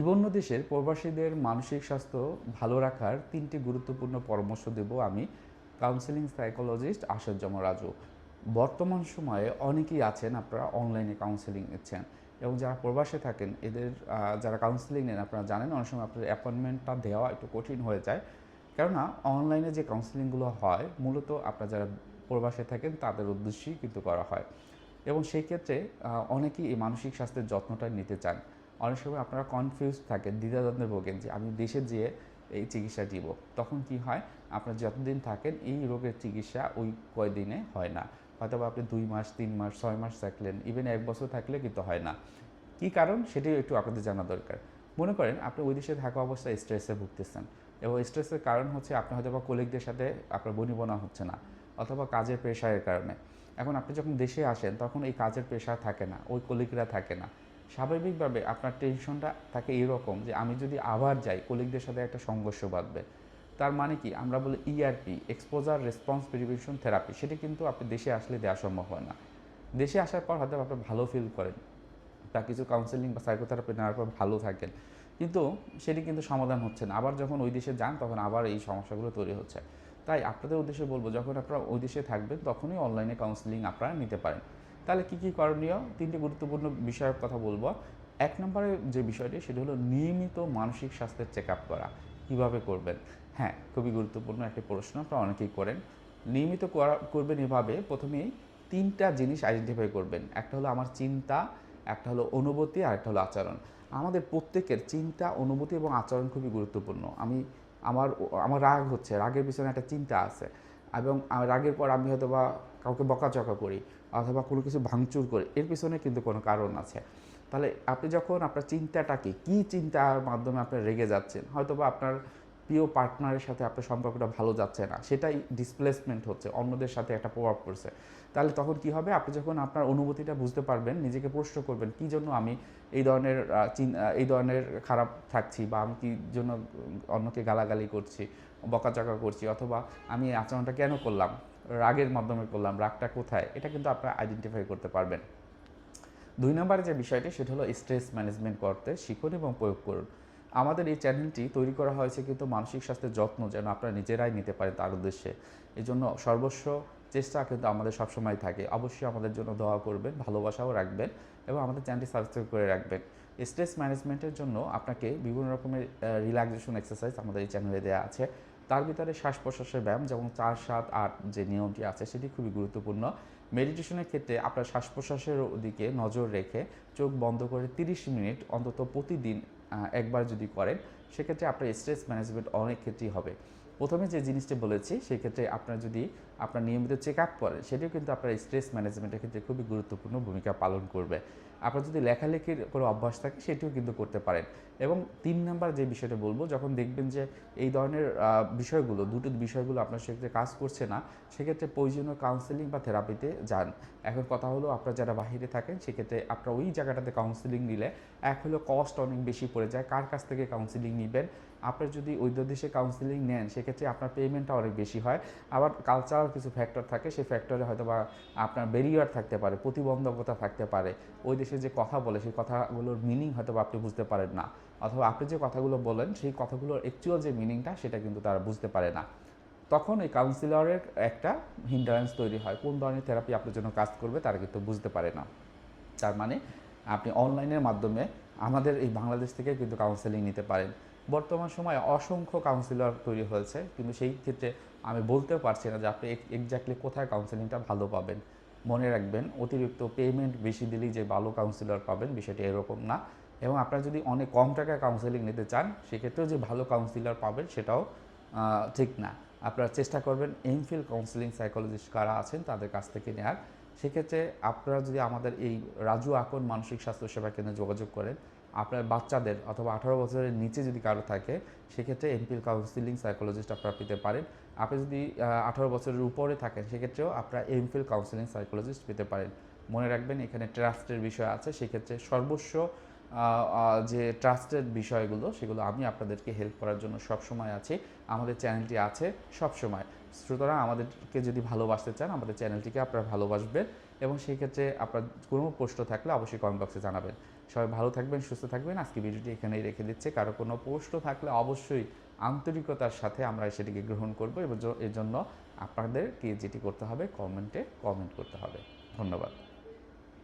বিভিন্ন দেশের প্রবাসীদের মানসিক স্বাস্থ্য ভালো রাখার তিনটি গুরুত্বপূর্ণ পরামর্শ দেব আমি কাউন্সেলিং সাইকোলজিস্ট আসাদজম রাজু। বর্তমান সময়ে অনেকেই আছেন, আপনারা অনলাইনে কাউন্সেলিং নিচ্ছেন এবং যারা প্রবাসে থাকেন, এদের যারা কাউন্সিলিং নেন, আপনারা জানেন অনেক সময় আপনার অ্যাপয়েন্টমেন্টটা দেওয়া একটু কঠিন হয়ে যায়। কেননা অনলাইনে যে কাউন্সেলিংগুলো হয়, মূলত আপনারা যারা প্রবাসে থাকেন, তাদের উদ্দেশ্যেই কিন্তু করা হয়। এবং সেই ক্ষেত্রে অনেকেই এই মানসিক স্বাস্থ্যের যত্নটা নিতে চান। অনেক সময় আপনারা কনফিউজ থাকেন, দ্বিধাদ্বন্দ্বে ভোগেন যে আমি দেশে যেয়ে এই চিকিৎসা দিব। তখন কি হয়? আপনার যতদিন থাকেন এই রোগের চিকিৎসা ওই কয়দিনে হয় না। হয়তো আপনি দুই মাস, তিন মাস, ছয় মাস থাকলেন ইভেন এক বছর থাকলে কিন্তু হয় না। কি কারণ? সেটাই একটু আপনাদের জানা দরকার। মনে করেন আপনি ওই দেশে থাকা অবস্থায় স্ট্রেসে ভুগতেছেন এবং স্ট্রেসের কারণ হচ্ছে আপনি হয়তো বা কলিগদের সাথে আপনার বনিবনা হচ্ছে না অথবা কাজের প্রেশারের কারণে। এখন আপনি যখন দেশে আসেন তখন এই কাজের প্রেশার থাকে না, ওই কলিগরা থাকে না। স্বাভাবিকভাবে আপনার টেনশনটা থাকে এরকম যে আমি যদি আবার যাই কলিগদের সাথে একটা সংঘর্ষ বাঁধবে। তার মানে কি? আমরা বলি ERP exposure response prevention therapy সেটা কিন্তু আপনি দেশে আসলে দেওয়া সম্ভব হয় না। দেশে আসার পর হয়তো আপনি ভালো ফিল করেন। বা কিছু কাউন্সেলিং বা সাইকোথেরাপি নেওয়ার পর ভালো থাকেন। কিন্তু সেটি কিন্তু সমাধান হচ্ছে না। আবার যখন ওই দেশে যান, তখন আবার এই সমস্যাগুলো তৈরি হচ্ছে। তাই আপনাদের উদ্দেশ্যে বলব, যখন আপনারা ওই দেশে থাকবেন, তখনই অনলাইনে কাউন্সেলিং আপনারা নিতে পারেন। তাহলে কী কী করণীয়? তিনটি গুরুত্বপূর্ণ বিষয়ের কথা বলব। এক নম্বরে যে বিষয়টি, সেটি হলো নিয়মিত মানসিক স্বাস্থ্যের চেক আপ করা। কীভাবে করবেন? হ্যাঁ খুবই গুরুত্বপূর্ণ একটি প্রশ্ন, আপনারা অনেকেই করেন। নিয়মিত করা- করবেন এভাবে প্রথমেই তিনটা জিনিস আইডেন্টিফাই করবেন। একটা হলো আমার চিন্তা, একটা হলো অনুভূতি, আর একটা হলো আচরণ। আমাদের প্রত্যেকের চিন্তা, অনুভূতি এবং আচরণ খুবই গুরুত্বপূর্ণ। আমি, আমার আমার রাগ হচ্ছে, রাগের পিছনে একটা চিন্তা আছে। এবং রাগের পর আমি হয়তো বা কাউকে বকাচকা করি। অথবা কোনো কিছু ভাঙচুর করে, এর পিছনে কিন্তু কোনো কারণ আছে। তাহলে আপনি যখন আপনার চিন্তাটাকে, কী চিন্তার মাধ্যমে আপনি রেগে যাচ্ছেন হয়তো বা আপনার প্রিয় পার্টনারের সাথে আপনার সম্পর্কটা ভালো যাচ্ছে না, সেটাই ডিসপ্লেসমেন্ট হচ্ছে, অন্যদের সাথে একটা প্রভাব পড়ছে। তাহলে তখন কি হবে? আপনি যখন আপনার অনুভূতিটা বুঝতে পারবেন, নিজেকে প্রশ্ন করবেন, কি জন্য আমি এই ধরনের এই ধরনের খারাপ থাকছি বা আমি কি জন্য অন্যকে গালাগালি করছি বকাচকা করছি, অথবা আমি আচরণটা কেন করলাম? রাগের মাধ্যমে করলাম, রাগটা কোথায়? এটা কিন্তু আপনারা আইডেন্টিফাই করতে পারবেন। দুই নম্বরে যে বিষয়টি, সেটা হলো স্ট্রেস ম্যানেজমেন্ট করতে শিখুন এবং প্রয়োগ করুন। আমাদের এই চ্যানেলটি তৈরি করা হয়েছে কিন্তু মানসিক স্বাস্থ্যের যত্ন যেন আপনারা নিজেরাই নিতে পারেন তার উদ্দেশ্যে। এই জন্য সর্বস্ব চেষ্টা কিন্তু আমাদের সবসময় থাকে। অবশ্যই আমাদের জন্য দোয়া করবেন, ভালোবাসাও রাখবেন এবং আমাদের চ্যানেলটি সাবস্ক্রাইব করে রাখবেন। স্ট্রেস ম্যানেজমেন্টের জন্য আপনাকে বিভিন্ন রকমের রিল্যাক্সেশন এক্সারসাইজ আমাদের এই চ্যানেলে দেওয়া আছে। তার ভিতরে শ্বাস প্রশ্বাসের ব্যায়াম, যেমন চার, সাত, আট যে নিয়মটি আছে সেটি খুবই গুরুত্বপূর্ণ। মেডিটেশনের ক্ষেত্রে আপনার শ্বাস প্রশ্বাসের দিকে নজর রেখে চোখ বন্ধ করে 30 মিনিট অন্তত প্রতিদিন একবার যদি করেন, সেক্ষেত্রে আপনার স্ট্রেস ম্যানেজমেন্ট অনেক ক্ষেত্রেই হবে। প্রথমে যে জিনিসটি বলেছি, সেক্ষেত্রে আপনার যদি আপনার নিয়মিত চেক আপ করেন, সেটিও কিন্তু আপনার স্ট্রেস ম্যানেজমেন্টের ক্ষেত্রে খুবই গুরুত্বপূর্ণ ভূমিকা পালন করবে। আপনার যদি লেখালেখির কোনো অভ্যাস থাকে, সেটিও কিন্তু করতে পারেন। এবং তিন নাম্বার যে বিষয়টা বলব, যখন দেখবেন যে এই ধরনের বিষয়গুলো, দুটো বিষয়গুলো আপনার সেক্ষেত্রে কাজ করছে না, সেক্ষেত্রে প্রয়োজনীয় কাউন্সেলিং বা থেরাপিতে যান। এখন কথা হলো, আপনার যারা বাহিরে থাকেন, সেক্ষেত্রে আপনার ওই জায়গাটাতে কাউন্সেলিং নিলে, এক হলো কস্ট অনেক বেশি পড়ে যায়, কার কাছ থেকে কাউন্সেলিং নেবেন আপনার যদি ওই দেশে কাউন্সেলিং নেন, সেক্ষেত্রে আপনার পেমেন্টটা অনেক বেশি হয়। আবার কালচারাল কিছু ফ্যাক্টর থাকে, সেই ফ্যাক্টরে হয়তো বা আপনার ব্যারিয়ার থাকতে পারে, প্রতিবন্ধকতা থাকতে পারে। ওই দেশে যে কথা বলে, সেই কথাগুলোর মিনিং হয়তো আপনি বুঝতে পারেন না। অথবা আপনি যে কথাগুলো বলেন, সেই কথাগুলোর অ্যাকচুয়াল যে মিনিংটা সেটা কিন্তু তারা বুঝতে পারে না। তখন এই কাউন্সিলরের একটা হিন্ডারেন্স তৈরি হয়। কোন ধরনের থেরাপি আপনার জন্য কাজ করবে, তারা কিন্তু বুঝতে পারে না। তার মানে আপনি অনলাইনের মাধ্যমে আমাদের এই বাংলাদেশ থেকে কিন্তু কাউন্সেলিং নিতে পারেন। বর্তমান সময়ে অসংখ্য কাউন্সিলর তৈরি হয়েছে, কিন্তু সেই ক্ষেত্রে আমি বলতেও পারছি না যে আপনি এক্স্যাক্টলি কোথায় কাউন্সেলিংটা ভালো পাবেন। মনে রাখবেন, অতিরিক্ত পেমেন্ট বেশি দিলেই যে ভালো কাউন্সিলর পাবেন বিষয়টি এরকম না। এবং আপনারা যদি অনেক কম টাকায় কাউন্সেলিং নিতে চান, সেক্ষেত্রেও যে ভালো কাউন্সিলর পাবেন সেটাও ঠিক না। আপনারা চেষ্টা করবেন এমফিল কাউন্সিলিং সাইকোলজিস্ট কারা আছেন তাদের কাছ থেকে নেওয়ার সেক্ষেত্রে আপনারা যদি আমাদের এই রাজু আকন মানসিক স্বাস্থ্য সেবা কেন্দ্রে যোগাযোগ করেন আপনার বাচ্চাদের অথবা আঠারো বছরের নিচে যদি কারও থাকে, সেক্ষেত্রে এমপিএল কাউন্সিলিং সাইকোলজিস্ট আপনারা পেতে পারেন। আপনি যদি আঠারো বছরের উপরে থাকেন, সেক্ষেত্রেও আপনারা এমফিল কাউন্সিলিং সাইকোলজিস্ট পেতে পারেন। মনে রাখবেন, এখানে ট্রাস্টের বিষয় আছে, সেক্ষেত্রে সর্বস্ব যে ট্রাস্টের বিষয়গুলো, সেগুলো আমি আপনাদেরকে হেল্প করার জন্য সবসময় আছি। আমাদের চ্যানেলটি আছে সবসময়। সুতরাং আমাদেরকে যদি ভালোবাসতে চান, আমাদের চ্যানেলটিকে আপনারা ভালোবাসবেন এবং সেই ক্ষেত্রে আপনার কোনো প্রশ্ন থাকলে অবশ্যই কমেন্ট বক্সে জানাবেন। সবাই ভালো থাকবেন, সুস্থ থাকবেন। আজকে ভিডিওটি এখানেই রেখে দিচ্ছে। কারও কোনো প্রশ্ন থাকলে অবশ্যই আন্তরিকতার সাথে আমরা সেটিকে গ্রহণ করব এবং এর জন্য আপনাদেরকে যেটি করতে হবে, কমেন্টে কমেন্ট করতে হবে। ধন্যবাদ।